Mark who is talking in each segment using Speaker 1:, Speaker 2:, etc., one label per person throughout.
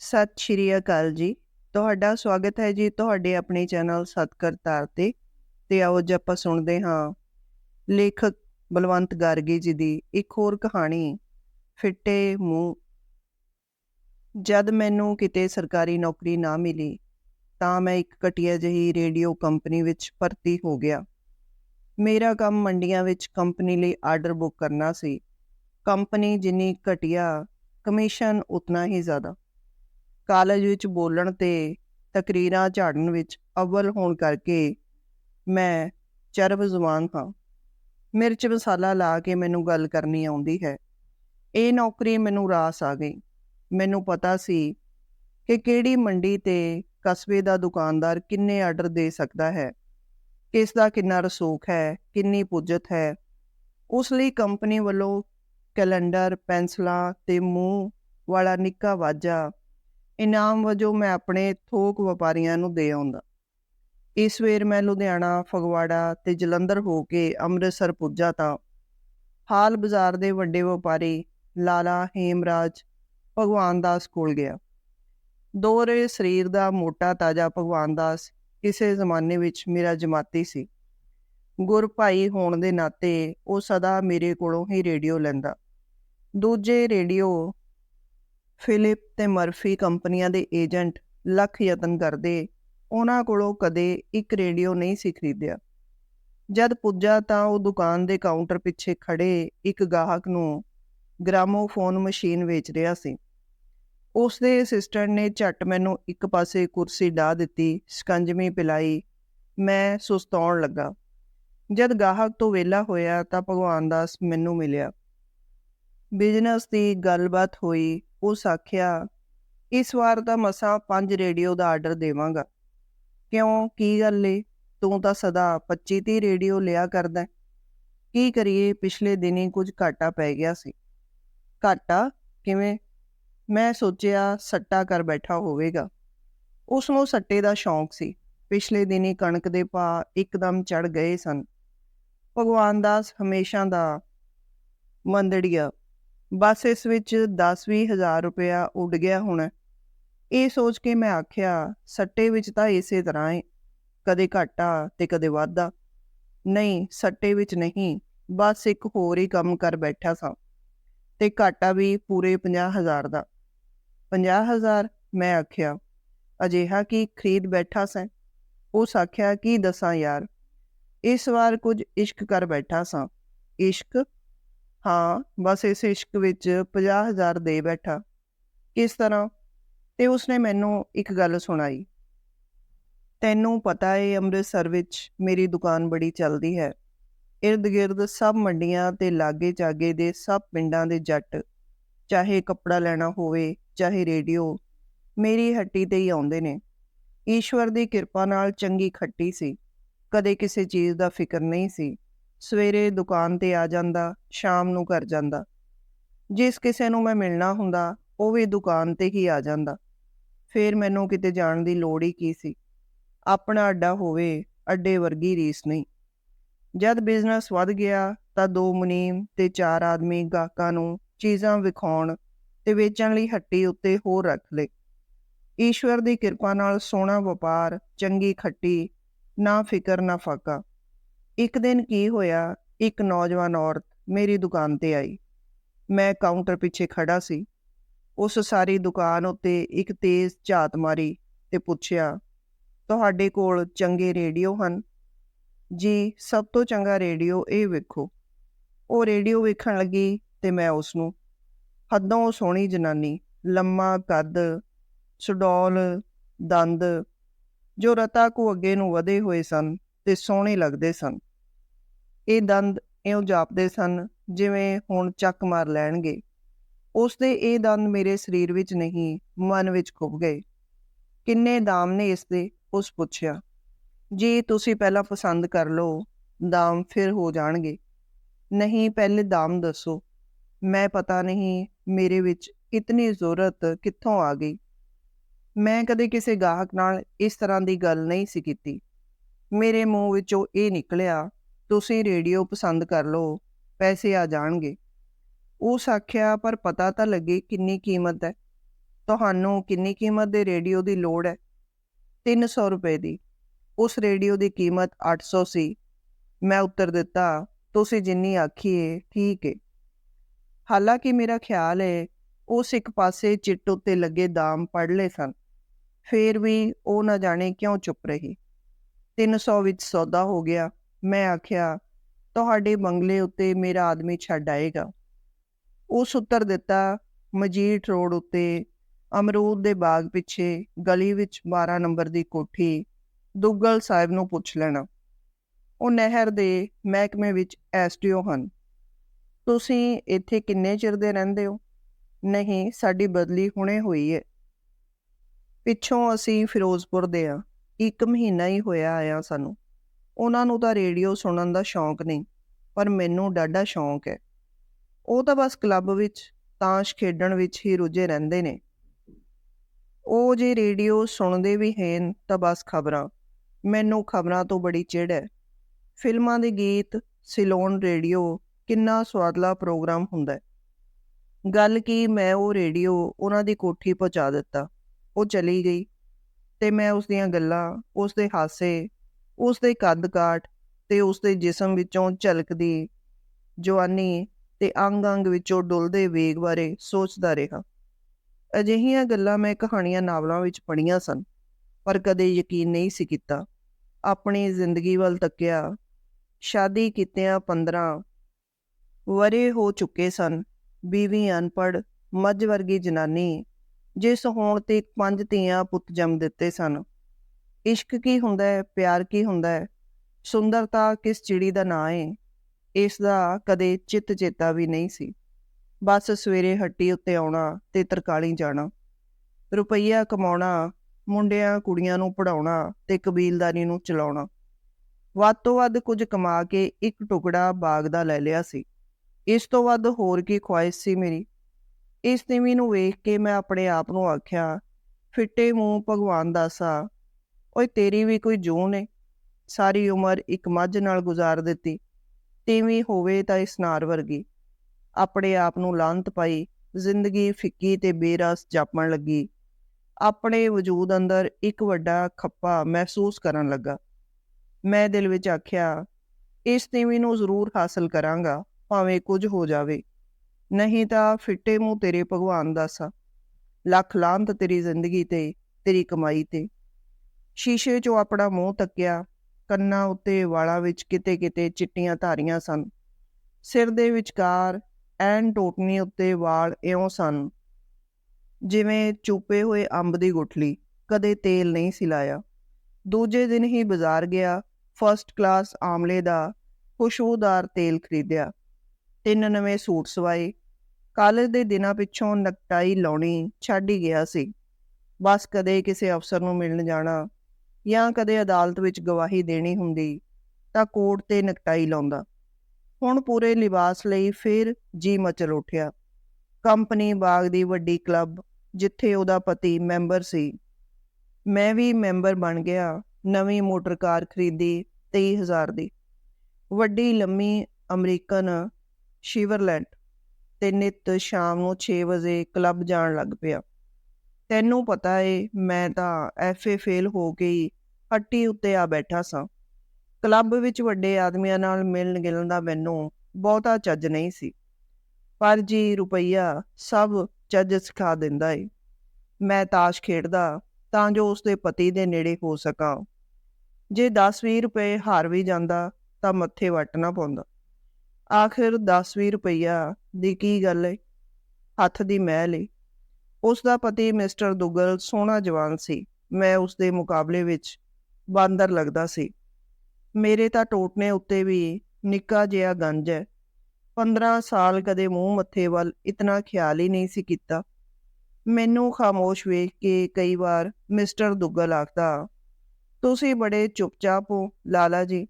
Speaker 1: ਸਤਿ ਸ਼੍ਰੀ ਅਕਾਲ ਜੀ। ਤੁਹਾਡਾ ਸਵਾਗਤ ਹੈ ਜੀ ਤੁਹਾਡੇ ਆਪਣੇ ਚੈਨਲ ਸਤਕਰਤਾਰ ਤੇ। ਤੇ ਆਓ ਅੱਜ ਆਪਾਂ ਸੁਣਦੇ ਹਾਂ ਲੇਖਕ ਬਲਵੰਤ ਗਾਰਗੀ ਜੀ ਦੀ ਇੱਕ ਹੋਰ ਕਹਾਣੀ, ਫਿੱਟੇ ਮੂੰਹ। ਜਦ ਮੈਨੂੰ ਕਿਤੇ ਸਰਕਾਰੀ ਨੌਕਰੀ ਨਾ ਮਿਲੀ, ਤਾਂ ਮੈਂ ਇੱਕ ਘਟੀਆ ਜਿਹੀ ਰੇਡੀਓ ਕੰਪਨੀ ਵਿੱਚ ਭਰਤੀ ਹੋ ਗਿਆ। ਮੇਰਾ ਕੰਮ ਮੰਡੀਆਂ ਵਿੱਚ ਕੰਪਨੀ ਲਈ ਆਰਡਰ ਬੁੱਕ ਕਰਨਾ ਸੀ। ਕੰਪਨੀ ਜਿੰਨੀ ਘਟੀਆ, ਕਮਿਸ਼ਨ ਉਤਨਾ ਹੀ ਜ਼ਿਆਦਾ। ਕਾਲਜ ਵਿੱਚ ਬੋਲਣ ਤੇ ਤਕਰੀਰਾਂ ਝਾੜਨ ਵਿੱਚ ਅਵਲ ਹੋਣ ਕਰਕੇ ਮੈਂ ਚਰਬ ਜ਼ੁਬਾਨ ਹਾਂ। ਮਿਰਚ ਮਸਾਲਾ ਲਾ ਕੇ ਮੈਨੂੰ ਗੱਲ ਕਰਨੀ ਆਉਂਦੀ ਹੈ। ਇਹ ਨੌਕਰੀ ਮੈਨੂੰ ਰਾਸ ਆ ਗਈ। ਮੈਨੂੰ ਪਤਾ ਸੀ ਕਿ ਕਿਹੜੀ ਮੰਡੀ ਤੇ ਕਸਬੇ ਦਾ ਦੁਕਾਨਦਾਰ ਕਿੰਨੇ ਆਰਡਰ ਦੇ ਸਕਦਾ ਹੈ, ਕਿਸ ਦਾ ਕਿੰਨਾ ਰਸੂਖ ਹੈ, ਕਿੰਨੀ ਪੁੱਜਤ ਹੈ। ਉਸ ਲਈ ਕੰਪਨੀ ਵੱਲੋਂ ਕੈਲੰਡਰ, ਪੈਨਸਲਾਂ ਤੇ ਮੂੰਹ ਵਾਲਾ ਨਿੱਕਾ ਵਾਜਾ ਇਨਾਮ ਵਜੋਂ ਮੈਂ ਆਪਣੇ ਥੋਕ ਵਪਾਰੀਆਂ ਨੂੰ ਦੇ ਆਉਂਦਾ। ਇਸ ਵੇਰ ਮੈਂ ਲੁਧਿਆਣਾ, ਫਗਵਾੜਾ ਤੇ ਜਲੰਧਰ ਹੋ ਕੇ ਅੰਮ੍ਰਿਤਸਰ ਪੁੱਜਾ ਤਾਂ ਹਾਲ ਬਾਜ਼ਾਰ ਦੇ ਵੱਡੇ ਵਪਾਰੀ ਲਾਲਾ ਹੇਮਰਾਜ ਭਗਵਾਨ ਦਾਸ ਕੋਲ ਗਿਆ। ਦੋਰੇ ਸਰੀਰ ਦਾ ਮੋਟਾ ਤਾਜਾ ਭਗਵਾਨ ਦਾਸ ਕਿਸੇ ਜ਼ਮਾਨੇ ਵਿੱਚ ਮੇਰਾ ਜਮਾਤੀ ਸੀ। ਗੁਰ ਭਾਈ ਹੋਣ ਦੇ ਨਾਤੇ ਉਹ ਸਦਾ ਮੇਰੇ ਕੋਲੋਂ ਹੀ ਰੇਡੀਓ ਲੈਂਦਾ। ਦੂਜੇ ਰੇਡੀਓ ਫਿਲਿਪ ਤੇ ਮਰਫੀ ਕੰਪਨੀਆਂ ਦੇ ਏਜੰਟ ਲੱਖ ਯਤਨ ਕਰਦੇ, ਉਹਨਾਂ ਕੋਲੋਂ ਕਦੇ ਇੱਕ ਰੇਡੀਓ ਨਹੀਂ ਸੀ ਖਰੀਦਿਆ। ਜਦ ਪੁੱਜਾ ਤਾਂ ਉਹ ਦੁਕਾਨ ਦੇ ਕਾਊਂਟਰ ਪਿੱਛੇ ਖੜੇ ਇੱਕ ਗਾਹਕ ਨੂੰ ਗ੍ਰਾਮੋਫੋਨ ਮਸ਼ੀਨ ਵੇਚ ਰਿਹਾ ਸੀ। ਉਸ ਦੇ ਅਸਿਸਟੈਂਟ ਨੇ ਝੱਟ ਮੈਨੂੰ ਇੱਕ ਪਾਸੇ ਕੁਰਸੀ ਢਾ ਦਿੱਤੀ ਸਕੰਜਮੀ ਪਿਲਾਈ। ਮੈਂ ਸੁਸਤਾਉਣ ਲੱਗਾ। ਜਦ ਗਾਹਕ ਤੋਂ ਵਿਹਲਾ ਹੋਇਆ ਤਾਂ ਭਗਵਾਨ ਦਾਸ ਮੈਨੂੰ ਮਿਲਿਆ। ਬਿਜ਼ਨਸ ਦੀ ਗੱਲਬਾਤ ਹੋਈ। ਉਸ ਆਖਿਆ, ਇਸ ਵਾਰ ਤਾਂ ਮਸਾਂ ਪੰਜ ਰੇਡੀਓ ਦਾ ਆਰਡਰ ਦੇਵਾਂਗਾ। ਕਿਉਂ? ਕੀ ਗੱਲ ਏ? ਤੂੰ ਤਾਂ ਸਦਾ 25 30 ਰੇਡੀਓ ਲਿਆ ਕਰਦਾ ਕੀ ਕਰੀਏ? ਪਿਛਲੇ ਦਿਨੀ ਕੁਝ ਘਾਟਾ ਪੈ ਗਿਆ ਸੀ। ਘਾਟਾ? ਕਿਵੇਂ? ਮੈਂ ਸੋਚਿਆ ਸੱਟਾ ਕਰ ਬੈਠਾ ਹੋਵੇਗਾ। ਉਸ ਨੂੰ ਸੱਟੇ ਦਾ ਸ਼ੌਂਕ ਸੀ। ਪਿਛਲੇ ਦਿਨੀ ਕਣਕ ਦੇ ਭਾਅ ਇੱਕਦਮ ਚੜ ਗਏ ਸਨ। ਭਗਵਾਨ ਦਾਸ ਹਮੇਸ਼ਾ ਦਾ ਮੰਦੜੀਆ ਬਸ ਇਸ ਵਿੱਚ 10-20 ਹਜ਼ਾਰ ਰੁਪਇਆ ਉੱਡ ਗਿਆ ਹੋਣਾ। ਇਹ ਸੋਚ ਕੇ ਮੈਂ ਆਖਿਆ, ਸੱਟੇ ਵਿੱਚ ਤਾਂ ਇਸੇ ਤਰ੍ਹਾਂ ਹੈ ਕਦੇ ਘਾਟਾ ਤੇ ਕਦੇ ਵਾਧਾ ਨਹੀਂ, ਸੱਟੇ ਵਿੱਚ ਨਹੀਂ, ਬਸ ਇੱਕ ਹੋਰ ਹੀ ਕੰਮ ਕਰ ਬੈਠਾ ਸਾਂ। ਤੇ ਘਾਟਾ ਵੀ ਪੂਰੇ 50000 ਦਾ। 50000 ਮੈਂ ਆਖਿਆ, ਅਜਿਹਾ ਕੀ ਖਰੀਦ ਬੈਠਾ ਸਾਂ? ਉਸ ਆਖਿਆ, ਕੀ ਦੱਸਾਂ ਯਾਰ, ਇਸ ਵਾਰ ਕੁਝ ਇਸ਼ਕ ਕਰ ਬੈਠਾ ਸਾਂ। ਇਸ਼ਕ ਹਾਂ, ਬਸ ਇਸ ਇਸ਼ਕ ਵਿੱਚ 50000 ਦੇ ਬੈਠਾ। ਕਿਸ ਤਰ੍ਹਾਂ? ਤੇ ਉਸਨੇ ਮੈਨੂੰ ਇੱਕ ਗੱਲ ਸੁਣਾਈ। ਤੈਨੂੰ ਪਤਾ ਏ, ਅੰਮ੍ਰਿਤਸਰ ਵਿੱਚ ਮੇਰੀ ਦੁਕਾਨ ਬੜੀ ਚੱਲਦੀ ਹੈ। ਇਰਦ-ਗਿਰਦ ਸਭ ਮੰਡੀਆਂ ਤੇ ਲਾਗੇ ਚਾਗੇ ਦੇ ਸਭ ਪਿੰਡਾਂ ਦੇ ਜੱਟ, ਚਾਹੇ ਕੱਪੜਾ ਲੈਣਾ ਹੋਵੇ, ਚਾਹੇ ਰੇਡੀਓ, ਮੇਰੀ ਹੱਟੀ ਤੇ ਹੀ ਆਉਂਦੇ ਨੇ। ਈਸ਼ਵਰ ਦੀ ਕਿਰਪਾ ਨਾਲ ਚੰਗੀ ਖੱਟੀ ਸੀ। ਕਦੇ ਕਿਸੇ ਚੀਜ਼ ਦਾ ਫਿਕਰ ਨਹੀਂ ਸੀ। ਸਵੇਰੇ ਦੁਕਾਨ ਤੇ ਆ ਜਾਂਦਾ, ਸ਼ਾਮ ਨੂੰ ਘਰ ਜਾਂਦਾ। ਜਿਸ ਕਿਸੇ ਨੂੰ ਮੈਂ ਮਿਲਣਾ ਹੁੰਦਾ, ਉਹ ਵੀ ਦੁਕਾਨ ਤੇ ਹੀ ਆ ਜਾਂਦਾ। ਫੇਰ ਮੈਨੂੰ ਕਿਤੇ ਜਾਣ ਦੀ ਲੋੜ ਹੀ ਕੀ ਸੀ? ਆਪਣਾ ਅੱਡਾ ਹੋਵੇ, ਅੱਡੇ ਵਰਗੀ ਰੀਸ ਨਹੀਂ। ਜਦ ਬਿਜ਼ਨਸ ਵੱਧ ਗਿਆ, ਤਾਂ ਦੋ ਮੁਨੀਮ ਤੇ ਚਾਰ ਆਦਮੀ ਗਾਹਕਾਂ ਨੂੰ ਚੀਜ਼ਾਂ ਵਿਖਾਉਣ ਤੇ ਵੇਚਣ ਲਈ ਹੱਟੀ ਉੱਤੇ ਹੋਰ ਰੱਖ ਲਏ। ਈਸ਼ਵਰ ਦੀ ਕਿਰਪਾ ਨਾਲ ਸੋਹਣਾ ਵਪਾਰ, ਚੰਗੀ ਖੱਟੀ, ਨਾ ਫਿਕਰ ਨਾ ਫਾਕਾ। ਇੱਕ ਦਿਨ ਕੀ ਹੋਇਆ, ਇੱਕ ਨੌਜਵਾਨ ਔਰਤ ਮੇਰੀ ਦੁਕਾਨ ਤੇ ਆਈ। ਮੈਂ ਕਾਊਂਟਰ ਪਿੱਛੇ ਖੜਾ ਸੀ। ਉਸ ਸਾਰੀ ਦੁਕਾਨ ਉੱਤੇ ਇੱਕ ਤੇਜ਼ ਝਾਤ ਮਾਰੀ ਤੇ ਪੁੱਛਿਆ, ਤੁਹਾਡੇ ਕੋਲ ਚੰਗੇ ਰੇਡੀਓ ਹਨ? ਜੀ, ਸਭ ਤੋਂ ਚੰਗਾ ਰੇਡੀਓ ਇਹ ਵੇਖੋ। ਉਹ ਰੇਡੀਓ ਵੇਖਣ ਲੱਗੀ ਤੇ ਮੈਂ ਉਸ ਨੂੰ ਹੱਦੋਂ ਸੋਹਣੀ ਜਨਾਨੀ, ਲੰਮਾ ਕੱਦ, ਸੁਡੌਲ, ਦੰਦ, ਜੋ ਰਤਾ ਕੋ ਅੱਗੇ ਨੂੰ ਵਧੇ ਹੋਏ ਸਨ ਤੇ ਸੋਹਣੇ ਲੱਗਦੇ ਸਨ। ਇਹ ਦੰਦ ਇਉਂ ਜਾਪਦੇ ਸਨ ਜਿਵੇਂ ਹੁਣ ਚੱਕ ਮਾਰ ਲੈਣਗੇ। ਉਸ ਦੇ ਇਹ ਦੰਦ ਮੇਰੇ ਸਰੀਰ ਵਿੱਚ ਨਹੀਂ, ਮਨ ਵਿੱਚ ਖੁੱਭ ਗਏ। ਕਿੰਨੇ ਦਾਮ ਨੇ ਇਸ ਦੇ ਉਸ ਪੁੱਛਿਆ। ਜੀ ਤੁਸੀਂ ਪਹਿਲਾਂ ਪਸੰਦ ਕਰ ਲਓ, ਦਾਮ ਫਿਰ ਹੋ ਜਾਣਗੇ। ਨਹੀਂ, ਪਹਿਲੇ ਦਾਮ ਦੱਸੋ। ਮੈਂ ਪਤਾ ਨਹੀਂ, ਮੇਰੇ ਵਿੱਚ ਇਤਨੀ ਜ਼ਰੂਰਤ ਕਿੱਥੋਂ ਆ ਗਈ? ਮੈਂ ਕਦੇ ਕਿਸੇ ਗਾਹਕ ਨਾਲ ਇਸ ਤਰ੍ਹਾਂ ਦੀ ਗੱਲ ਨਹੀਂ ਸੀ ਕੀਤੀ। ਮੇਰੇ ਮੂੰਹ ਵਿੱਚੋਂ ਇਹ ਨਿਕਲਿਆ ਤੁਸੀਂ ਰੇਡੀਓ ਪਸੰਦ ਕਰ ਲਓ, ਪੈਸੇ ਆ ਜਾਣਗੇ। ਉਸ ਆਖਿਆ, ਪਰ ਪਤਾ ਤਾਂ ਲੱਗੇ ਕਿੰਨੀ ਕੀਮਤ ਹੈ। ਤੁਹਾਨੂੰ ਕਿੰਨੀ ਕੀਮਤ ਦੇ ਰੇਡੀਓ ਦੀ ਲੋੜ ਹੈ? 300 ਰੁਪਏ ਦੀ। ਉਸ ਰੇਡੀਓ ਦੀ ਕੀਮਤ 800 ਸੀ ਮੈਂ ਉੱਤਰ ਦਿੱਤਾ, ਤੁਸੀਂ ਜਿੰਨੀ ਆਖੀਏ, ਠੀਕ ਏ। ਹਾਲਾਂਕਿ ਮੇਰਾ ਖਿਆਲ ਹੈ ਉਸ ਇੱਕ ਪਾਸੇ ਚਿੱਟ ਉੱਤੇ ਲੱਗੇ ਦਾਮ ਪੜ ਲਏ ਸਨ। ਫੇਰ ਵੀ ਉਹ ਨਾ ਜਾਣੇ ਕਿਉਂ ਚੁੱਪ ਰਹੀ। 300 ਵਿੱਚ ਸੌਦਾ ਹੋ ਗਿਆ। ਮੈਂ ਆਖਿਆ, ਤੁਹਾਡੇ ਬੰਗਲੇ ਉੱਤੇ ਮੇਰਾ ਆਦਮੀ ਛੱਡ ਆਏਗਾ। ਉਸ ਉੱਤਰ ਦਿੱਤਾ, ਮਜੀਠ ਰੋਡ ਉੱਤੇ, ਅਮਰੂਦ ਦੇ ਬਾਗ ਪਿੱਛੇ, ਗਲੀ ਵਿੱਚ 12 ਨੰਬਰ ਦੀ ਕੋਠੀ, ਦੁੱਗਲ ਸਾਹਿਬ ਨੂੰ ਪੁੱਛ ਲੈਣਾ। ਉਹ ਨਹਿਰ ਦੇ ਮਹਿਕਮੇ ਵਿੱਚ ਐਸਟੀਓ ਹਨ। ਤੁਸੀਂ ਇੱਥੇ ਕਿੰਨੇ ਚਿਰ ਦੇ ਰਹਿੰਦੇ ਹੋ? ਨਹੀਂ, ਸਾਡੀ ਬਦਲੀ ਹੁਣੇ ਹੋਈ ਹੈ ਪਿੱਛੋਂ ਅਸੀਂ ਫਿਰੋਜ਼ਪੁਰ ਦੇ ਆ। ਇੱਕ ਮਹੀਨਾ ਹੀ ਹੋਇਆ ਆਇਆ ਸਾਨੂੰ। ਉਹਨਾਂ ਨੂੰ ਤਾਂ ਰੇਡੀਓ ਸੁਣਨ ਦਾ ਸ਼ੌਂਕ ਨਹੀਂ, ਪਰ ਮੈਨੂੰ ਡਾਢਾ ਸ਼ੌਂਕ ਹੈ। ਉਹ ਤਾਂ ਬਸ ਕਲੱਬ ਵਿੱਚ, ਤਾਸ਼ ਖੇਡਣ ਵਿੱਚ ਹੀ ਰੁੱਝੇ ਰਹਿੰਦੇ ਨੇ। ਉਹ ਜੇ ਰੇਡੀਓ ਸੁਣਦੇ ਵੀ ਹਨ ਤਾਂ ਬਸ ਖਬਰਾਂ, ਮੈਨੂੰ ਖਬਰਾਂ ਤੋਂ ਬੜੀ ਚਿੜ ਹੈ। ਫਿਲਮਾਂ ਦੇ ਗੀਤ, ਸਿਲੋਨ ਰੇਡੀਓ, ਕਿੰਨਾ ਸਵਾਦਲਾ ਪ੍ਰੋਗਰਾਮ ਹੁੰਦਾ ਗੱਲ ਕੀ ਮੈਂ ਉਹ ਰੇਡੀਓ ਉਹਨਾਂ ਦੀ ਕੋਠੀ ਪਹੁੰਚਾ ਦਿੱਤਾ, ਉਹ ਚਲੀ ਗਈ ਤੇ ਮੈਂ ਉਸ ਦੀਆਂ ਗੱਲਾਂ ਉਸ ਦੇ ਹਾਸੇ ਉਸ ਦੇ ਕੱਦ ਕਾਠ ਤੇ ਉਸ ਦੇ ਜਿਸਮ ਵਿੱਚੋਂ ਝਲਕਦੀ ਜਵਾਨੀ ਤੇ ਅੰਗ-ਅੰਗ ਵਿੱਚੋਂ ਡੁੱਲਦੇ ਵੇਗ ਬਾਰੇ ਸੋਚਦਾ ਰਿਹਾ। ਅਜਿਹੀਆਂ ਗੱਲਾਂ ਮੈਂ ਕਹਾਣੀਆਂ ਨਾਵਲਾਂ ਵਿੱਚ ਪੜ੍ਹੀਆਂ ਸਨ, ਪਰ ਕਦੇ ਯਕੀਨ ਨਹੀਂ ਸੀ ਕੀਤਾ। ਆਪਣੀ ਜ਼ਿੰਦਗੀ ਵੱਲ ਤੱਕਿਆ, ਸ਼ਾਦੀ ਕੀਤਿਆਂ 15 ਵਰੇ ਹੋ ਚੁੱਕੇ ਸਨ। ਬੀਵੀ ਅਨਪੜ ਮੱਝ ਵਰਗੀ ਜਨਾਨੀ, ਜਿਸ ਹੋਣ ਤੇ ਪੰਜ ਧੀਆਂ ਪੁੱਤ ਜੰਮ ਦਿੱਤੇ ਸਨ। ਇਸ਼ਕ ਕੀ ਹੁੰਦਾ ਹੈ, ਪਿਆਰ ਕੀ ਹੁੰਦਾ ਹੈ, ਸੁੰਦਰਤਾ ਕਿਸ ਚਿੜੀ ਦਾ ਨਾਂ ਹੈ ਇਸ ਦਾ ਕਦੇ ਚਿੱਤ ਚੇਤਾ ਵੀ ਨਹੀਂ ਸੀ। ਬਸ ਸਵੇਰੇ ਹੱਟੀ ਉੱਤੇ ਆਉਣਾ ਤੇ ਤਰਕਾਲੀ ਜਾਣਾ, ਰੁਪਈਆ ਕਮਾਉਣਾ, ਮੁੰਡਿਆਂ ਕੁੜੀਆਂ ਨੂੰ ਪੜਾਉਣਾ ਤੇ ਕਬੀਲਦਾਰੀ ਨੂੰ ਚਲਾਉਣਾ। ਵੱਧ ਤੋਂ ਵੱਧ ਕੁਝ ਕਮਾ ਕੇ ਇੱਕ ਟੁਕੜਾ ਬਾਗ ਦਾ ਲੈ ਲਿਆ ਸੀ। ਇਸ ਤੋਂ ਵੱਧ ਹੋਰ ਕੀ ਖੁਆਇਸ਼ ਸੀ ਮੇਰੀ? ਇਸ ਤੀਵੀਂ ਨੂੰ ਵੇਖ ਕੇ ਮੈਂ ਆਪਣੇ ਆਪ ਨੂੰ ਆਖਿਆ, ਫਿੱਟੇ ਮੂੰਹ ਭਗਵਾਨ ਦਾਸਾ ਓਏ ਤੇਰੀ ਵੀ ਕੋਈ ਜੂਨ ਏ। ਸਾਰੀ ਉਮਰ ਇੱਕ ਮੱਝ ਨਾਲ ਗੁਜ਼ਾਰ ਦਿੱਤੀ। ਤੀਵੀਂ ਹੋਵੇ ਤਾਂ ਇਸ ਨਾਰ ਵਰਗੀ। ਆਪਣੇ ਆਪ ਨੂੰ ਲਾਂਤ ਪਾਈ, ਜ਼ਿੰਦਗੀ ਫਿੱਕੀ ਤੇ ਬੇਰਸ ਜਾਪਣ ਲੱਗੀ। ਆਪਣੇ ਵਜੂਦ ਅੰਦਰ ਇੱਕ ਵੱਡਾ ਖੱਪਾ ਮਹਿਸੂਸ ਕਰਨ ਲੱਗਾ। ਮੈਂ ਦਿਲ ਵਿੱਚ ਆਖਿਆ, ਇਸ ਤੀਵੀਂ ਨੂੰ ਜ਼ਰੂਰ ਹਾਸਲ ਕਰਾਂਗਾ, ਭਾਵੇਂ ਕੁਝ ਹੋ ਜਾਵੇ। ਨਹੀਂ ਤਾਂ ਫਿੱਟੇ ਮੂੰਹ ਤੇਰੇ ਭਗਵਾਨ ਦਾ ਸਾ ਲੱਖ ਲਾਂਤ ਤੇਰੀ ਜ਼ਿੰਦਗੀ ਤੇ, ਤੇਰੀ ਕਮਾਈ ਤੇ। ਸ਼ੀਸ਼ੇ 'ਚੋਂ ਆਪਣਾ ਮੂੰਹ ਤੱਕਿਆ, ਕੰਨਾਂ ਉੱਤੇ ਵਾਲਾਂ ਵਿੱਚ ਕਿਤੇ-ਕਿਤੇ ਚਿੱਟੀਆਂ ਧਾਰੀਆਂ ਸਨ। ਸਿਰ ਦੇ ਵਿਚਕਾਰ ਐਨ ਟੋਟਨੀ ਉੱਤੇ ਵਾਲ ਇਉਂ ਸਨ, ਜਿਵੇਂ ਚੁੱਪੇ ਹੋਏ ਅੰਬ ਦੀ ਗੁਠਲੀ, ਕਦੇ ਤੇਲ ਨਹੀਂ ਸਿਲਾਇਆ ਦੂਜੇ ਦਿਨ ਹੀ ਬਾਜ਼ਾਰ ਗਿਆ ਫਰਸਟ ਕਲਾਸ ਆਮਲੇ ਦਾ ਖੁਸ਼ਬੂਦਾਰ ਤੇਲ ਖਰੀਦਿਆ। ਤਿੰਨ ਨਵੇਂ ਸੂਟ ਸਵਾਏ। ਕਾਲਜ ਦੇ ਦਿਨਾਂ ਪਿੱਛੋਂ ਨਕਟਾਈ ਲਾਉਣੀ ਛੱਡ ਹੀ ਗਿਆ ਸੀ। ਬਸ ਕਦੇ ਕਿਸੇ ਅਫਸਰ ਨੂੰ ਮਿਲਣ ਜਾਣਾ ਜਾਂ ਕਦੇ ਅਦਾਲਤ ਵਿੱਚ ਗਵਾਹੀ ਦੇਣੀ ਹੁੰਦੀ ਤਾਂ ਕੋਰਟ ਤੇ ਨਕਟਾਈ ਲਾਉਂਦਾ। ਹੁਣ ਪੂਰੇ ਲਿਬਾਸ ਲਈ ਫਿਰ ਜੀ ਮਚਲ ਉੱਠਿਆ। ਕੰਪਨੀ ਬਾਗ ਦੀ ਵੱਡੀ ਕਲੱਬ, ਜਿੱਥੇ ਉਹਦਾ ਪਤੀ ਮੈਂਬਰ ਸੀ। ਮੈਂ ਵੀ ਮੈਂਬਰ ਬਣ ਗਿਆ, ਨਵੀਂ ਮੋਟਰ ਕਾਰ ਖਰੀਦੀ 23000 ਦੀ। ਵੱਡੀ ਲੰਮੀ ਅਮਰੀਕਨ ਸ਼ਿਵਰਲੈਂਡ ਤੇ ਨਿਤ ਸ਼ਾਮ ਨੂੰ 6 ਵਜੇ ਕਲੱਬ ਜਾਣ ਲੱਗ ਪਿਆ। ਤੈਨੂੰ ਪਤਾ ਏ, ਮੈਂ ਤਾਂ ਐਫਏ ਫੇਲ ਹੋ ਗਈ ਹੱਟੀ ਉੱਤੇ ਆ ਬੈਠਾ ਸਾਂ। ਕਲੱਬ ਵਿੱਚ ਵੱਡੇ ਆਦਮੀਆਂ ਨਾਲ ਮਿਲਣ ਗਿਲਣ ਦਾ ਮੈਨੂੰ ਬਹੁਤਾ ਚੱਜ ਨਹੀਂ ਸੀ। ਪਰ ਜੀ ਰੁਪਈਆ ਸਭ ਚੱਜ ਸਿਖਾ ਦਿੰਦਾ ਏ। ਮੈਂ ਤਾਸ਼ ਖੇਡਦਾ ਤਾਂ ਜੋ ਉਸਦੇ ਪਤੀ ਦੇ ਨੇੜੇ ਹੋ ਸਕਾਂ। ਜੇ 10-20 ਰੁਪਏ ਹਾਰ ਵੀ ਜਾਂਦਾ ਤਾਂ ਮੱਥੇ ਵੱਟ ਨਾ ਪਾਉਂਦਾ। ਆਖਿਰ 10-20 ਰੁਪਈਆ ਦੀ ਕੀ ਗੱਲ ਏ? ਹੱਥ ਦੀ ਮਹਿਲ ਏ। ਉਸ ਦਾ ਪਤੀ ਮਿਸਟਰ ਦੁਗਲ ਸੋਹਣਾ ਜਵਾਨ ਸੀ। ਮੈਂ ਉਸ ਦੇ ਮੁਕਾਬਲੇ ਵਿੱਚ ਬਾਂਦਰ ਲੱਗਦਾ ਸੀ। ਮੇਰੇ ਤਾਂ ਟੋਟਨੇ ਉੱਤੇ ਵੀ ਨਿੱਕਾ ਜਿਹਾ ਗੰਜ ਹੈ। 15 ਸਾਲ ਕਦੇ ਮੂੰਹ ਮੱਥੇ ਵੱਲ ਇਤਨਾ ਖਿਆਲ ਹੀ ਨਹੀਂ ਸੀ ਕੀਤਾ। ਮੈਨੂੰ ਖਾਮੋਸ਼ ਵੇਖ ਕੇ ਕਈ ਵਾਰ ਮਿਸਟਰ ਦੁੱਗਲ ਆਖਦਾ, ਤੁਸੀਂ ਬੜੇ ਚੁੱਪਚਾਪ ਹੋ, ਲਾਲਾ ਜੀ।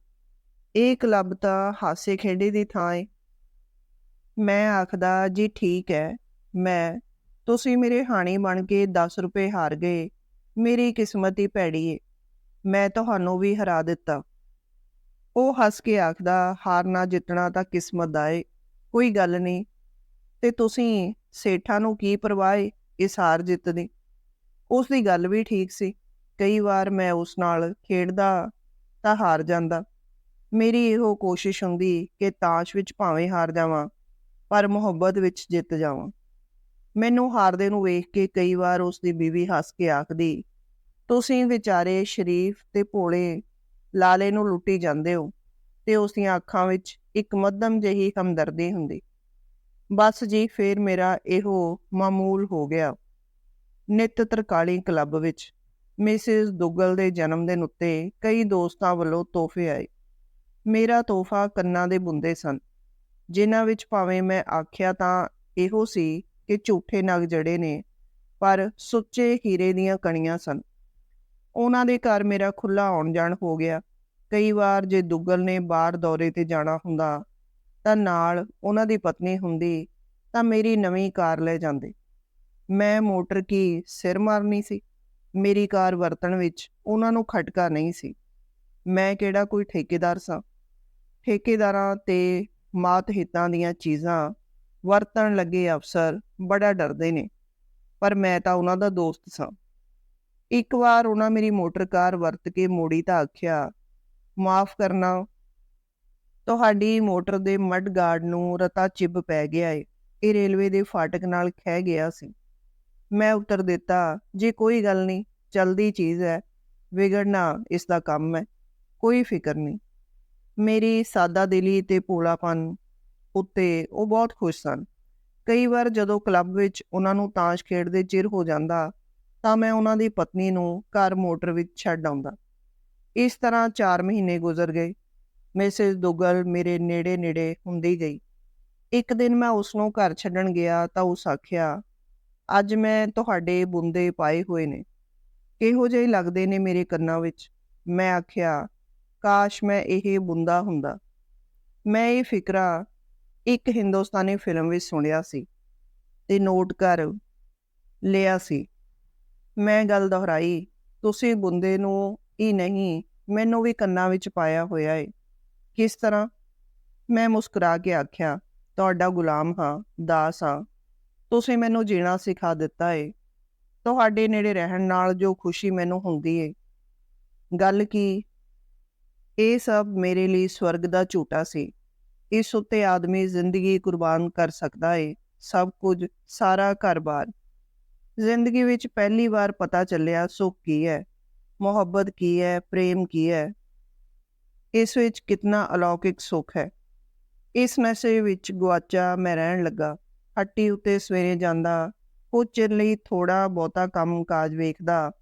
Speaker 1: ਇਹ ਕਲੱਬ ਤਾਂ ਹਾਸੇ ਖੇਡੇ ਦੀ ਥਾਂ ਏ। ਮੈਂ ਆਖਦਾ, ਜੀ ਠੀਕ ਹੈ। ਮੈਂ ਤੁਸੀਂ ਮੇਰੇ ਹਾਣੀ ਬਣ ਕੇ 10 ਰੁਪਏ ਹਾਰ ਗਏ, ਮੇਰੀ ਕਿਸਮਤ ਹੀ ਭੈੜੀ ਏ, ਮੈਂ ਤੁਹਾਨੂੰ ਵੀ ਹਰਾ ਦਿੱਤਾ। ਉਹ ਹੱਸ ਕੇ ਆਖਦਾ ਹਾਰਨਾ ਜਿੱਤਣਾ ਤਾਂ ਕਿਸਮਤ ਦਾ ਏ, ਕੋਈ ਗੱਲ ਨਹੀਂ, ਤੇ ਤੁਸੀਂ ਸੇਠਾਂ ਨੂੰ ਕੀ ਪਰਵਾਹ ਏ ਇਸ ਹਾਰ ਜਿੱਤ ਦੀ? ਉਸ ਦੀ ਗੱਲ ਵੀ ਠੀਕ ਸੀ, ਕਈ ਵਾਰ ਮੈਂ ਉਸ ਨਾਲ ਖੇਡਦਾ ਤਾਂ ਹਾਰ ਜਾਂਦਾ। ਮੇਰੀ ਇਹੋ ਕੋਸ਼ਿਸ਼ ਹੁੰਦੀ ਕਿ ਤਾਸ਼ ਵਿੱਚ ਭਾਵੇਂ ਹਾਰ ਜਾਵਾਂ, ਪਰ ਮੁਹੱਬਤ ਵਿੱਚ ਜਿੱਤ ਜਾਵਾਂ। ਮੈਨੂੰ ਹਾਰਦੇ ਨੂੰ ਵੇਖ ਕੇ ਕਈ ਵਾਰ ਉਸ ਦੀ ਬੀਵੀ ਹੱਸ ਕੇ ਆਖਦੀ, ਤੁਸੀਂ ਵਿਚਾਰੇ ਸ਼ਰੀਫ ਤੇ ਭੋਲੇ ਲਾਲੇ ਨੂੰ ਲੁੱਟੀ ਜਾਂਦੇ ਹੋ ਤੇ ਉਸ ਦੀਆਂ ਅੱਖਾਂ ਵਿੱਚ ਇੱਕ ਮੱਧਮ ਜਿਹੀ ਹਮਦਰਦੀ ਹੁੰਦੀ। ਬਸ ਜੀ, ਫੇਰ ਮੇਰਾ ਇਹੋ ਮਾਮੂਲ ਹੋ ਗਿਆ। ਨਿਤ ਤਰਕਾਲੀ ਕਲੱਬ ਵਿੱਚ ਮਿਸਿਸ ਦੁੱਗਲ ਦੇ ਜਨਮ ਦਿਨ ਉੱਤੇ ਕਈ ਦੋਸਤਾਂ ਵੱਲੋਂ ਤੋਹਫੇ ਆਏ। ਮੇਰਾ ਤੋਹਫਾ ਕੰਨਾਂ ਦੇ ਬੁੰਦੇ ਸਨ। ਜਿਨ੍ਹਾਂ ਵਿੱਚ ਭਾਵੇਂ ਮੈਂ ਆਖਿਆ ਤਾਂ ਇਹੋ ਸੀ ਕਿ ਝੂਠੇ ਨਗ ਜੜੇ ਨੇ, ਪਰ ਸੁੱਚੇ ਹੀਰੇ ਦੀਆਂ ਕਣੀਆਂ ਸਨ। ਉਹਨਾਂ ਦੇ ਘਰ ਮੇਰਾ ਖੁੱਲਾ ਆਉਣ ਜਾਣ ਹੋ ਗਿਆ। ਕਈ ਵਾਰ ਜੇ ਦੁੱਗਲ ਨੇ ਬਾਹਰ ਦੌਰੇ ਤੇ ਜਾਣਾ ਹੁੰਦਾ ਤਾਂ ਨਾਲ ਉਹਨਾਂ ਦੀ ਪਤਨੀ ਹੁੰਦੀ ਤਾਂ ਮੇਰੀ ਨਵੀਂ ਕਾਰ ਲੈ ਜਾਂਦੇ। ਮੈਂ ਮੋਟਰ ਕੀ ਸਿਰ ਮਾਰਨੀ ਸੀ? ਮੇਰੀ ਕਾਰ ਵਰਤਣ ਵਿੱਚ ਉਹਨਾਂ ਨੂੰ ਖਟਕਾ ਨਹੀਂ ਸੀ। ਮੈਂ ਕਿਹੜਾ ਕੋਈ ਠੇਕੇਦਾਰ ਸਾਂ? ਠੇਕੇਦਾਰਾਂ ਤੇ ਮਾਤ ਹਿੱਤਾਂ ਦੀਆਂ ਚੀਜ਼ਾਂ ਵਰਤਣ ਲੱਗੇ ਅਫਸਰ ਬੜਾ ਡਰਦੇ ਨੇ, ਪਰ ਮੈਂ ਤਾਂ ਉਹਨਾਂ ਦਾ ਦੋਸਤ ਸਾਂ। ਇੱਕ ਵਾਰ ਉਹਨਾਂ ਮੇਰੀ ਮੋਟਰ ਕਾਰ ਵਰਤ ਕੇ ਮੋੜੀ ਤਾਂ ਆਖਿਆ, ਮਾਫ ਕਰਨਾ, ਤੁਹਾਡੀ ਮੋਟਰ ਦੇ ਮੱਡ ਗਾਰਡ ਨੂੰ ਰਤਾ ਚਿੱਬ ਪੈ ਗਿਆ ਏ, ਇਹ ਰੇਲਵੇ ਦੇ ਫਾਟਕ ਨਾਲ ਖਹਿ ਗਿਆ ਸੀ। ਮੈਂ ਉੱਤਰ ਦਿੱਤਾ, ਜੇ ਕੋਈ ਗੱਲ ਨਹੀਂ, ਚਲਦੀ ਚੀਜ਼ ਹੈ, ਵਿਗੜਨਾ ਇਸ ਦਾ ਕੰਮ ਹੈ, ਕੋਈ ਫਿਕਰ ਨਹੀਂ। ਮੇਰੀ ਸਾਦਾ ਦਿਲੀ ਤੇ ਭੋਲਾਪਨ ਉੱਤੇ ਉਹ ਬਹੁਤ ਖੁਸ਼ ਸਨ। ਕਈ ਵਾਰ ਜਦੋਂ ਕਲੱਬ ਵਿੱਚ ਉਹਨਾਂ ਨੂੰ ਤਾਸ਼ ਖੇਡਦੇ ਚਿਰ ਹੋ ਜਾਂਦਾ, ਤਾਂ ਮੈਂ ਉਹਨਾਂ ਦੀ ਪਤਨੀ ਨੂੰ ਘਰ ਮੋਟਰ ਵਿੱਚ ਛੱਡ ਆਉਂਦਾ। ਇਸ ਤਰ੍ਹਾਂ 4 ਮਹੀਨੇ ਗੁਜ਼ਰ ਗਏ। ਮਿਸਿਸ ਦੁਗਲ ਮੇਰੇ ਨੇੜੇ ਨੇੜੇ ਹੁੰਦੀ ਗਈ। ਇੱਕ ਦਿਨ ਮੈਂ ਉਸ ਨੂੰ ਘਰ ਛੱਡਣ ਗਿਆ ਤਾਂ ਉਸ ਆਖਿਆ, ਅੱਜ ਮੈਂ ਤੁਹਾਡੇ ਬੁੰਦੇ ਪਾਏ ਹੋਏ ਨੇ। ਕਿਹੋ ਜਿਹੇ ਲੱਗਦੇ ਨੇ ਮੇਰੇ ਕੰਨਾਂ ਵਿੱਚ? ਮੈਂ ਆਖਿਆ, ਕਾਸ਼ ਮੈਂ ਇਹ ਬੁੰਦਾ ਹੁੰਦਾ। ਮੈਂ ਇਹ ਫਿਕਰਾ ਇੱਕ ਹਿੰਦੁਸਤਾਨੀ ਫਿਲਮ ਵਿੱਚ ਸੁਣਿਆ ਸੀ ਤੇ ਨੋਟ ਕਰ ਲਿਆ ਸੀ। ਮੈਂ ਗੱਲ ਦੁਹਰਾਈ, ਤੁਸੀਂ ਬੁੰਦੇ ਨੂੰ ਹੀ ਨਹੀਂ, ਮੈਨੂੰ ਵੀ ਕੰਨਾਂ ਵਿੱਚ ਪਾਇਆ ਹੋਇਆ ਏ। ਕਿਸ ਤਰ੍ਹਾਂ? ਮੈਂ ਮੁਸਕਰਾ ਕੇ ਆਖਿਆ, ਤੁਹਾਡਾ ਗੁਲਾਮ ਹਾਂ, ਦਾਸ ਹਾਂ। ਤੁਸੀਂ ਮੈਨੂੰ ਜੀਣਾ ਸਿਖਾ ਦਿੱਤਾ ਏ। ਤੁਹਾਡੇ ਨੇੜੇ ਰਹਿਣ ਨਾਲ ਜੋ ਖੁਸ਼ੀ ਮੈਨੂੰ ਹੁੰਦੀ ਏ। ਗੱਲ ਕੀ? ਇਹ ਸਭ ਮੇਰੇ ਲਈ ਸਵਰਗ ਦਾ ਝੂਟਾ ਸੀ। ਇਸ ਉੱਤੇ ਆਦਮੀ ਜ਼ਿੰਦਗੀ ਕੁਰਬਾਨ ਕਰ ਸਕਦਾ ਏ। ਸਭ ਕੁਝ, ਸਾਰਾ ਘਰ-ਬਾਰ। ਜ਼ਿੰਦਗੀ ਵਿੱਚ ਪਹਿਲੀ ਵਾਰ ਪਤਾ ਚੱਲਿਆ, ਸੁੱਖ ਕੀ ਹੈ? ਮੁਹੱਬਤ ਕੀ ਹੈ? ਪ੍ਰੇਮ ਕੀ ਹੈ? ਇਸ ਵਿੱਚ ਕਿੰਨਾ ਅਲੌਕਿਕ ਸੁੱਖ ਹੈ? ਇਸ ਨਸ਼ੇ ਵਿੱਚ ਗੁਆਚਾ ਮੈਂ ਰਹਿਣ ਲੱਗਾ। ਹੱਟੀ ਉੱਤੇ ਸਵੇਰੇ ਜਾਂਦਾ ਕੁਝ ਚਿਰ ਲਈ ਥੋੜਾ ਬਹੁਤਾ ਕੰਮ ਕਾਜ ਵੇਖਦਾ।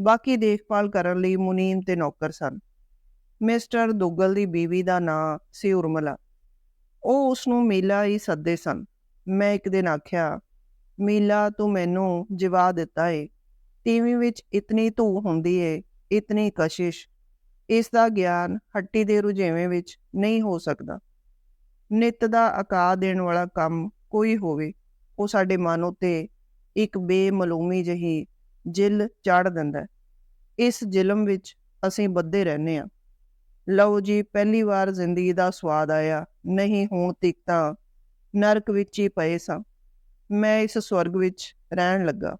Speaker 1: ਬਾਕੀ ਦੇਖਭਾਲ ਕਰਨ ਲਈ ਮੁਨੀਮ ਤੇ ਨੌਕਰ ਸਨ। ਮਿਸਟਰ ਦੁੱਗਲ ਦੀ ਬੀਵੀ ਦਾ ਨਾਂ ਸੀ ਉਰਮਲਾ। ਉਹ ਉਸ ਨੂੰ ਮੀਲਾ ਹੀ ਸੱਦੇ ਸਨ। ਮੈਂ ਇੱਕ ਦਿਨ ਆਖਿਆ, ਮੀਲਾ ਤੂੰ ਮੈਨੂੰ ਜਵਾ ਦਿੱਤਾ ਏ। ਟੀਵੀ ਵਿੱਚ ਇਤਨੀ ਧੂ ਹੁੰਦੀ ਏ, ਇਤਨੀ ਕਸ਼ਿਸ਼। ਇਸ ਦਾ ਗਿਆਨ ਹੱਟੀ ਦੇ ਰੁਝੇਵੇਂ ਵਿੱਚ ਨਹੀਂ ਹੋ ਸਕਦਾ। ਨਿਤ ਦਾ ਆਕਾ ਦੇਣ ਵਾਲਾ ਕੰਮ ਕੋਈ ਹੋਵੇ, ਉਹ ਸਾਡੇ ਮਨ ਉਤੇ ਇੱਕ ਬੇਮਲੂਮੀ ਜਹੀ ਜਿਲ ਚਾੜ ਦਿੰਦਾ ਇਸ ਜ਼ੁਲਮ ਵਿੱਚ ਅਸੀਂ ਬੱਧੇ ਰਹਿੰਦੇ ਆ ਲਓ ਜੀ, ਪਹਿਲੀ ਵਾਰ ਜ਼ਿੰਦਗੀ ਦਾ ਸਵਾਦ ਆਇਆ। ਨਹੀਂ ਹੁਣ ਤੱਕ ਤਾਂ ਨਰਕ ਵਿੱਚ ਹੀ ਪਏ ਸਾਂ। ਮੈਂ ਇਸ ਸਵਰਗ ਵਿੱਚ ਰਹਿਣ ਲੱਗਾ।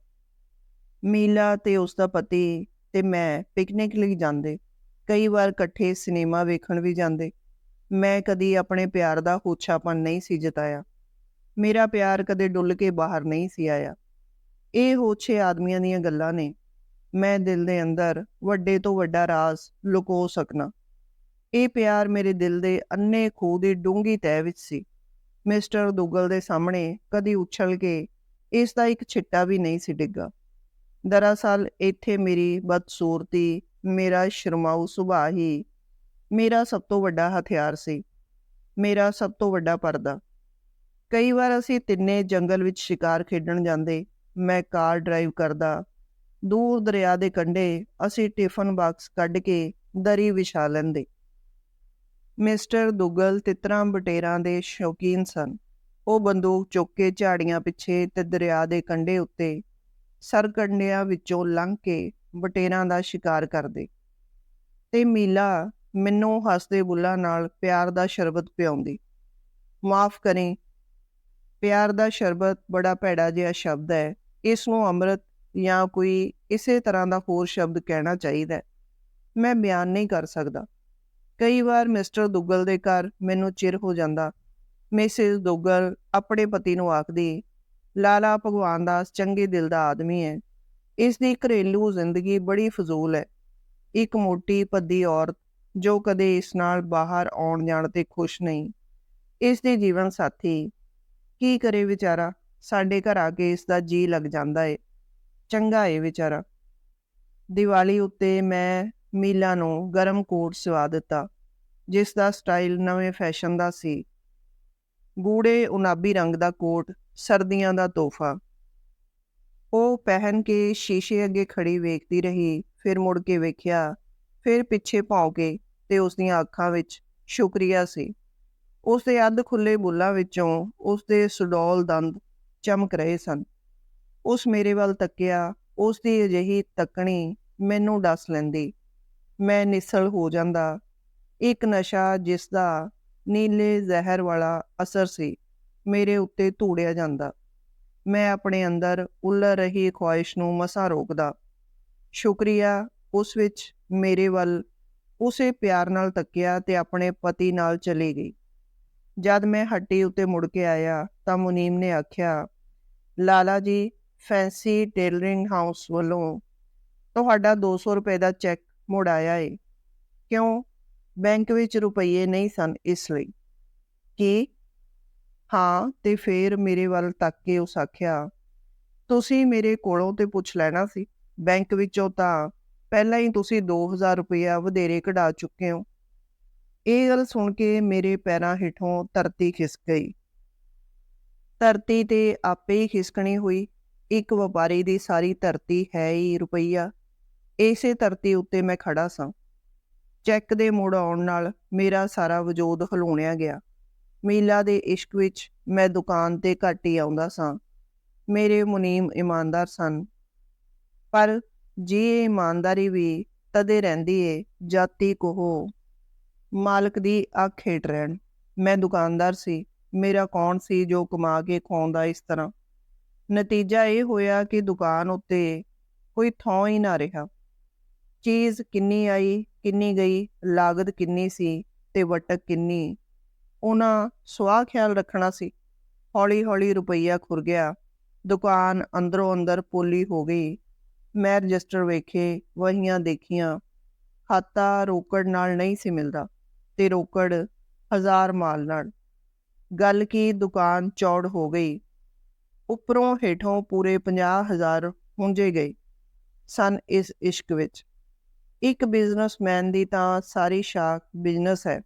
Speaker 1: ਮੀਲਾ ਤੇ ਉਸ ਦਾ ਪਤੀ ਤੇ ਮੈਂ ਪਿਕਨਿਕ ਲਈ ਜਾਂਦੇ। ਕਈ ਵਾਰ ਇਕੱਠੇ ਸਿਨੇਮਾ ਵੇਖਣ ਵੀ ਜਾਂਦੇ। ਮੈਂ ਕਦੀ ਆਪਣੇ ਪਿਆਰ ਦਾ ਹੋਛਾਪਨ ਨਹੀਂ ਸੀ ਜਤਾਇਆ। ਮੇਰਾ ਪਿਆਰ ਕਦੇ ਡੁੱਲ ਕੇ ਬਾਹਰ ਨਹੀਂ ਸੀ ਆਇਆ। ਇਹ ਹੋਛੇ ਆਦਮੀਆਂ ਦੀਆਂ ਗੱਲਾਂ ਨੇ। ਮੈਂ ਦਿਲ ਦੇ ਅੰਦਰ ਵੱਡੇ ਤੋਂ ਵੱਡਾ ਰਾਜ਼ ਲੁਕੋ ਸਕਣਾ। ਇਹ ਪਿਆਰ ਮੇਰੇ ਦਿਲ ਦੇ ਅੰਨੇ ਖੂਹ ਦੀ ਡੂੰਗੀ ਤਹਿ ਵਿੱਚ ਸੀ। ਮਿਸਟਰ ਦੁੱਗਲ ਦੇ ਸਾਹਮਣੇ ਕਦੀ ਉਛਲ ਕੇ ਇਸ ਦਾ ਇੱਕ ਛਿੱਟਾ ਵੀ ਨਹੀਂ ਸੀ ਡਿੱਗਾ। ਦਰਅਸਲ ਇੱਥੇ ਮੇਰੀ ਬਦਸੂਰਤੀ, ਮੇਰਾ ਸ਼ਰਮਾਊ ਸੁਭਾਅ ਹੀ ਮੇਰਾ ਸਭ ਤੋਂ ਵੱਡਾ ਹਥਿਆਰ ਸੀ, ਮੇਰਾ ਸਭ ਤੋਂ ਵੱਡਾ ਪਰਦਾ। ਕਈ ਵਾਰ ਅਸੀਂ ਤਿੰਨੇ ਜੰਗਲ ਵਿੱਚ ਸ਼ਿਕਾਰ ਖੇਡਣ ਜਾਂਦੇ, ਮੈਂ ਕਾਰ ਡਰਾਈਵ ਕਰਦਾ, ਦੂਰ ਦਰਿਆ ਦੇ ਕੰਢੇ ਅਸੀਂ ਟਿਫਨ ਬਾਕਸ ਕੱਢ ਕੇ ਦਰੀ ਵਿਛਾ ਲੈਂਦੇ। ਮਿਸਟਰ ਦੁੱਗਲ ਤਿਤਰਾਂ ਬਟੇਰਾਂ ਦੇ ਸ਼ੌਕੀਨ ਸਨ। ਉਹ ਬੰਦੂਕ ਚੁੱਕ ਕੇ ਝਾੜੀਆਂ ਪਿੱਛੇ ਤੇ ਦਰਿਆ ਦੇ ਕੰਢੇ ਉੱਤੇ ਸਰਕੰਡਿਆਂ ਵਿੱਚੋਂ ਲੰਘ ਕੇ ਬਟੇਰਾਂ ਦਾ ਸ਼ਿਕਾਰ ਕਰਦੇ। ਤੇ ਮੀਲਾ ਮੈਨੂੰ ਹੱਸਦੇ ਬੁੱਲਾਂ ਨਾਲ ਪਿਆਰ ਦਾ ਸ਼ਰਬਤ ਪਿਆਉਂਦੀ। ਮਾਫ ਕਰੇ, ਪਿਆਰ ਦਾ ਸ਼ਰਬਤ ਬੜਾ ਭੈੜਾ ਜਿਹਾ ਸ਼ਬਦ ਹੈ। ਇਸ ਨੂੰ ਅੰਮ੍ਰਿਤ ਜਾਂ ਕੋਈ ਇਸੇ ਤਰ੍ਹਾਂ ਦਾ ਹੋਰ ਸ਼ਬਦ ਕਹਿਣਾ ਚਾਹੀਦਾ ਮੈਂ ਬਿਆਨ ਨਹੀਂ ਕਰ ਸਕਦਾ। ਕਈ ਵਾਰ ਮਿਸਟਰ ਦੁੱਗਲ ਦੇ ਘਰ ਮੈਨੂੰ ਚਿਰ ਹੋ ਜਾਂਦਾ। ਮਿਸਿਸ ਦੁੱਗਲ ਆਪਣੇ ਪਤੀ ਨੂੰ ਆਖਦੀ, ਲਾਲਾ ਭਗਵਾਨ ਦਾਸ ਚੰਗੇ ਦਿਲ ਦਾ ਆਦਮੀ ਹੈ ਇਸ ਦੀ ਘਰੇਲੂ ਜ਼ਿੰਦਗੀ ਬੜੀ ਫਜ਼ੂਲ ਹੈ ਇੱਕ ਮੋਟੀ ਪੱਦੀ ਔਰਤ ਜੋ ਕਦੇ ਇਸ ਨਾਲ ਬਾਹਰ ਆਉਣ ਜਾਣ ਤੇ ਖੁਸ਼ ਨਹੀਂ। ਇਸ ਦੇ ਜੀਵਨ ਸਾਥੀ, ਕੀ ਕਰੇ ਵਿਚਾਰਾ? ਸਾਡੇ ਘਰ ਆ ਕੇ ਇਸ ਦਾ ਜੀ ਲੱਗ ਜਾਂਦਾ ਏ। ਚੰਗਾ ਏ ਵਿਚਾਰਾ। ਦੀਵਾਲੀ ਉੱਤੇ ਮੈਂ ਮੀਲਾ ਨੂੰ ਗਰਮ ਕੋਟ ਸਵਾ ਦਿੱਤਾ ਜਿਸ ਦਾ ਸਟਾਈਲ ਨਵੇਂ ਫੈਸ਼ਨ ਦਾ ਸੀ। ਗੂੜੇ ਉਨਾਬੀ ਰੰਗ ਦਾ ਕੋਟ, ਸਰਦੀਆਂ ਦਾ ਤੋਹਫਾ। ਉਹ ਪਹਿਨ ਕੇ ਸ਼ੀਸ਼ੇ ਅੱਗੇ ਖੜੀ ਵੇਖਦੀ ਰਹੀ, ਫਿਰ ਮੁੜ ਕੇ ਵੇਖਿਆ, ਫਿਰ ਪਿੱਛੇ ਭੌਂ ਕੇ ਤੇ ਉਸ ਦੀਆਂ ਅੱਖਾਂ ਵਿੱਚ ਸ਼ੁਕਰੀਆ ਸੀ। ਉਸ ਦੇ ਅੱਧ ਖੁੱਲੇ ਬੁੱਲਾਂ ਵਿੱਚੋਂ ਉਸ ਦੇ ਸੁਡੌਲ ਦੰਦ ਚਮਕ ਰਹੇ ਸਨ। ਉਸ ਮੇਰੇ ਵੱਲ ਤੱਕਿਆ ਉਸ ਦੀ ਅਜਿਹੀ ਤੱਕਣੀ ਮੈਨੂੰ ਡਸ ਲੈਂਦੀ। ਮੈਂ ਨਿਸਲ ਹੋ ਜਾਂਦਾ। ਇੱਕ ਨਸ਼ਾ ਜਿਸ ਦਾ ਨੀਲੇ ਜ਼ਹਿਰ ਵਾਲਾ ਅਸਰ ਸੀ, ਮੇਰੇ ਉੱਤੇ ਧੂੜਿਆ ਜਾਂਦਾ। ਮੈਂ ਆਪਣੇ ਅੰਦਰ ਉੱਲਰ ਰਹੀ ਖੁਆਇਸ਼ ਨੂੰ ਮਸਾ ਰੋਕਦਾ। ਸ਼ੁਕਰੀਆ, ਉਸ ਵਿੱਚ ਮੇਰੇ ਵੱਲ ਉਸੇ ਪਿਆਰ ਨਾਲ ਤੱਕਿਆ ਤੇ ਆਪਣੇ ਪਤੀ ਨਾਲ ਚਲੀ ਗਈ। ਜਦ ਮੈਂ ਹੱਟੀ ਉੱਤੇ ਮੁੜ ਕੇ ਆਇਆ ਤਾਂ ਮੁਨੀਮ ਨੇ ਆਖਿਆ, Lala ji, fancy tailoring house ਵੱਲੋਂ ਤੁਹਾਡਾ 200 ਰੁਪਏ ਦਾ ਚੈੱਕ ਮੁੜ ਆਇਆ ਏ। ਕਿਉਂ? ਬੈਂਕ ਵਿੱਚ ਰੁਪਈਏ ਨਹੀਂ ਸਨ ਇਸ ਲਈ। ਕਿ? ਹਾਂ, ਤੇ ਫੇਰ ਮੇਰੇ ਵੱਲ ਤੱਕ ਕੇ ਉਸ ਆਖਿਆ, ਤੁਸੀਂ ਮੇਰੇ ਕੋਲੋਂ ਤੇ ਪੁੱਛ ਲੈਣਾ ਸੀ। ਬੈਂਕ ਵਿੱਚੋਂ ਤਾਂ ਪਹਿਲਾਂ ਹੀ ਤੁਸੀਂ 2000 ਰੁਪਇਆ ਵਧੇਰੇ ਕਢਾ ਚੁੱਕੇ ਹੋ। ਇਹ ਗੱਲ ਸੁਣ ਕੇ ਮੇਰੇ ਪੈਰਾਂ ਹੇਠੋਂ ਧਰਤੀ ਖਿਸਕ ਗਈ। ਧਰਤੀ ਤੇ ਆਪੇ ਹੀ ਖਿਸਕਣੀ ਹੋਈ। ਇੱਕ ਵਪਾਰੀ ਦੀ ਸਾਰੀ ਧਰਤੀ ਹੈ ਹੀ ਰੁਪਈਆ। ਇਸੇ ਧਰਤੀ ਉੱਤੇ ਮੈਂ ਖੜਾ ਸਾਂ। ਚੈੱਕ ਦੇ ਮੋੜ ਆਉਣ ਨਾਲ ਮੇਰਾ ਸਾਰਾ ਵਜੂਦ ਹਲੂਣਿਆ ਗਿਆ। ਮੀਲਾ ਦੇ ਇਸ਼ਕ ਵਿੱਚ ਮੈਂ ਦੁਕਾਨ ਤੇ ਘੱਟ ਹੀ ਆਉਂਦਾ ਸਾਂ। ਮੇਰੇ ਮੁਨੀਮ ਇਮਾਨਦਾਰ ਸਨ। ਪਰ ਜੇ ਇਮਾਨਦਾਰੀ ਵੀ ਤਦੇ ਰਹਿੰਦੀ ਏ, ਜਾਤੀ ਕੋਹ, ਮਾਲਕ ਦੀ ਅੱਖ ਹੇਠ ਰਹਿਣ। ਮੈਂ ਦੁਕਾਨਦਾਰ ਸੀ। ਮੇਰਾ ਕੌਣ ਸੀ ਜੋ ਕਮਾ ਕੇ ਖਵਾਉਂਦਾ ਇਸ ਤਰ੍ਹਾਂ? ਨਤੀਜਾ ਇਹ ਹੋਇਆ ਕਿ ਦੁਕਾਨ ਉੱਤੇ ਕੋਈ ਥਾਂ ਹੀ ਨਾ ਰਿਹਾ। ਚੀਜ਼ ਕਿੰਨੀ ਆਈ, ਕਿੰਨੀ ਗਈ, ਲਾਗਤ ਕਿੰਨੀ ਸੀ ਤੇ ਵਟਕ ਕਿੰਨੀ। ਉਹਨਾਂ ਸਵਾਹ ਖਿਆਲ ਰੱਖਣਾ ਸੀ। ਹੌਲੀ ਹੌਲੀ ਰੁਪਈਆ ਖੁਰ ਗਿਆ। ਦੁਕਾਨ ਅੰਦਰੋਂ ਅੰਦਰ ਪੋਲੀ ਹੋ ਗਈ। ਮੈਂ ਰਜਿਸਟਰ ਵੇਖੇ, ਵਹੀਆਂ ਦੇਖੀਆਂ। ਖਾਤਾ ਰੋਕੜ ਨਾਲ ਨਹੀਂ ਸੀ ਮਿਲਦਾ ਤੇ ਰੋਕੜ ਹਜ਼ਾਰ ਮਾਲ ਨਾਲ। ਗੱਲ ਕੀ ਦੁਕਾਨ ਚੌੜ ਹੋ ਗਈ। ਉੱਪਰੋਂ ਹੇਠੋਂ ਪੂਰੇ 50000 ਹੁੰਜੇ ਗਏ ਸਨ ਇਸ ਇਸ਼ਕ ਵਿੱਚ। ਇੱਕ ਬਿਜ਼ਨਸਮੈਨ ਦੀ ਤਾਂ ਸਾਰੀ ਸ਼ਾਖ ਬਿਜ਼ਨਸ ਹੈ,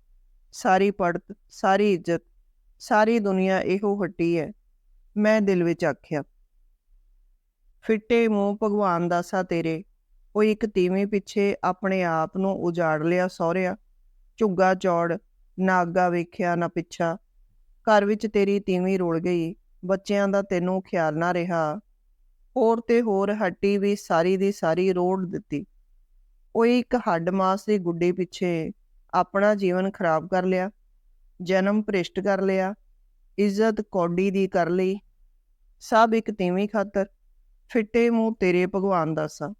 Speaker 1: ਸਾਰੀ ਪੜਤ ਸਾਰੀ ਇੱਜ਼ਤ, ਸਾਰੀ ਦੁਨੀਆ ਇਹੋ ਹੱਟੀ ਹੈ, ਮੈਂ ਦਿਲ ਵਿੱਚ ਆਖਿਆ। ਫਿੱਟੇ ਮੂੰਹ ਭਗਵਾਨ ਦਾਸਾ ਤੇਰੇ, ਉਹ ਇੱਕ ਤੀਵੀਂ ਪਿੱਛੇ ਆਪਣੇ ਆਪ ਨੂੰ ਉਜਾੜ ਲਿਆ ਸਹੁਰਿਆ, ਝੁੱਗਾ ਚੌੜ ਨਾ ਅੱਗਾ ਵੇਖਿਆ ਨਾ ਪਿੱਛਾ, ਘਰ ਵਿੱਚ ਤੇਰੀ ਤੀਵੀਂ ਰੁਲ ਗਈ, ਬੱਚਿਆਂ ਦਾ ਤੈਨੂੰ ਖਿਆਲ ਨਾ ਰਿਹਾ। ਹੋਰ ਤੇ ਹੋਰ ਹੱਟੀ ਵੀ ਸਾਰੀ ਦੀ ਸਾਰੀ ਰੋੜ ਦਿੱਤੀ। ਉਹ ਇੱਕ ਹੱਡ ਮਾਸ ਦੀ ਗੁੱਡੀ ਪਿੱਛੇ ਆਪਣਾ ਜੀਵਨ ਖਰਾਬ ਕਰ ਲਿਆ, ਜਨਮ ਭ੍ਰਿਸ਼ਟ ਕਰ ਲਿਆ, ਇੱਜ਼ਤ ਕੌਡੀ ਦੀ ਕਰ ਲਈ, ਸਭ ਇੱਕ ਤੀਵੀਂ ਖਾਤਰ ਫਿੱਟੇ ਮੂੰਹ ਤੇਰੇ ਭਗਵਾਨ ਦਾ ਦਾਸਾ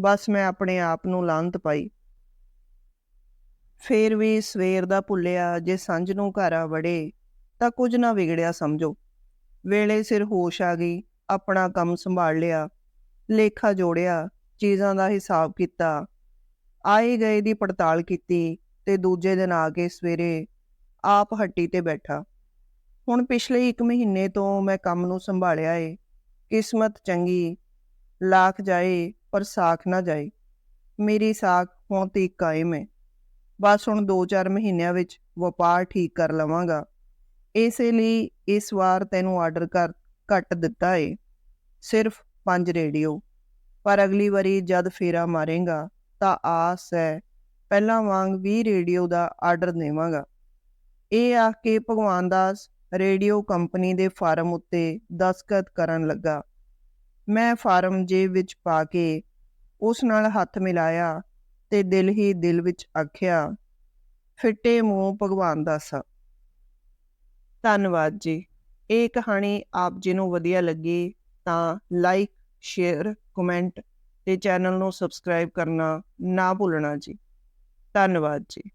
Speaker 1: ਬਸ ਮੈਂ ਆਪਣੇ ਆਪ ਨੂੰ ਲਾਂਤ ਪਾਈ। ਫੇਰ ਵੀ ਸਵੇਰ ਦਾ ਭੁੱਲਿਆ, ਜੇ ਸੰਜ ਨੂੰ ਘਰ ਆ ਵੜੇ, ਤਾਂ ਕੁਝ ਨਾ ਵਿਗੜਿਆ ਸਮਝੋ। ਵੇਲੇ ਸਿਰ ਹੋਸ਼ ਆ ਗਈ, ਆਪਣਾ ਕੰਮ ਸੰਭਾਲ ਲਿਆ, ਲੇਖਾ ਜੋੜਿਆ ਚੀਜ਼ਾਂ ਦਾ ਹਿਸਾਬ ਕੀਤਾ ਆਏ ਗਏ ਦੀ ਪੜਤਾਲ ਕੀਤੀ ਤੇ ਦੂਜੇ ਦਿਨ ਆ ਕੇ ਸਵੇਰੇ ਆਪ ਹੱਟੀ ਤੇ ਬੈਠਾ। ਹੁਣ ਪਿਛਲੇ 1 ਮਹੀਨੇ ਤੋਂ ਮੈਂ ਕੰਮ ਨੂੰ ਸੰਭਾਲਿਆ ਏ, ਕਿਸਮਤ ਚੰਗੀ, ਲਾਖ ਜਾਏ ਪਰ ਸਾਖ ਨਾ ਜਾਏ। ਮੇਰੀ ਸਾਖ ਹੁਣ ਤੇ ਕਾਇਮ ਹੈ ਬਸ ਹੁਣ 2-4 ਮਹੀਨਿਆਂ ਵਿੱਚ ਵਪਾਰ ਠੀਕ ਕਰ ਲਵਾਂਗਾ। ਇਸੇ ਲਈ ਇਸ ਵਾਰ ਤੈਨੂੰ ਆਰਡਰ ਕਰ ਘੱਟ ਦਿੱਤਾ ਏ, ਸਿਰਫ 5 ਰੇਡੀਓ। ਪਰ ਅਗਲੀ ਵਾਰੀ ਜਦ ਫੇਰਾ ਮਾਰੇਗਾ, ਤਾਂ ਆਸ ਹੈ, ਪਹਿਲਾਂ ਵਾਂਗ ਵੀ ਰੇਡੀਓ ਦਾ ਆਰਡਰ ਦੇਵਾਂਗਾ। ਇਹ ਆਖ ਕੇ ਭਗਵਾਨ ਦਾਸ ਰੇਡੀਓ ਕੰਪਨੀ ਦੇ ਫਾਰਮ ਉੱਤੇ ਦਸਖਤ ਕਰਨ ਲੱਗਾ। ਮੈਂ ਫਾਰਮ ਜੇਬ ਵਿੱਚ ਪਾ ਕੇ ਉਸ ਨਾਲ ਹੱਥ ਮਿਲਾਇਆ ਤੇ ਦਿਲ ਹੀ ਦਿਲ ਵਿੱਚ ਆਖਿਆ, ਫਿੱਟੇ ਮੂੰਹ ਭਗਵਾਨ ਦਾਸਾ। ਧੰਨਵਾਦ ਜੀ। ਇਹ ਕਹਾਣੀ ਆਪ ਜੀ ਨੂੰ ਵਧੀਆ ਲੱਗੀ ਤਾਂ ਲਾਈਕ ਸ਼ੇਅਰ ਕਮੈਂਟ ਤੇ ਚੈਨਲ ਨੂੰ ਸਬਸਕ੍ਰਾਈਬ ਕਰਨਾ ਨਾ ਭੁੱਲਣਾ ਜੀ। ਧੰਨਵਾਦ ਜੀ।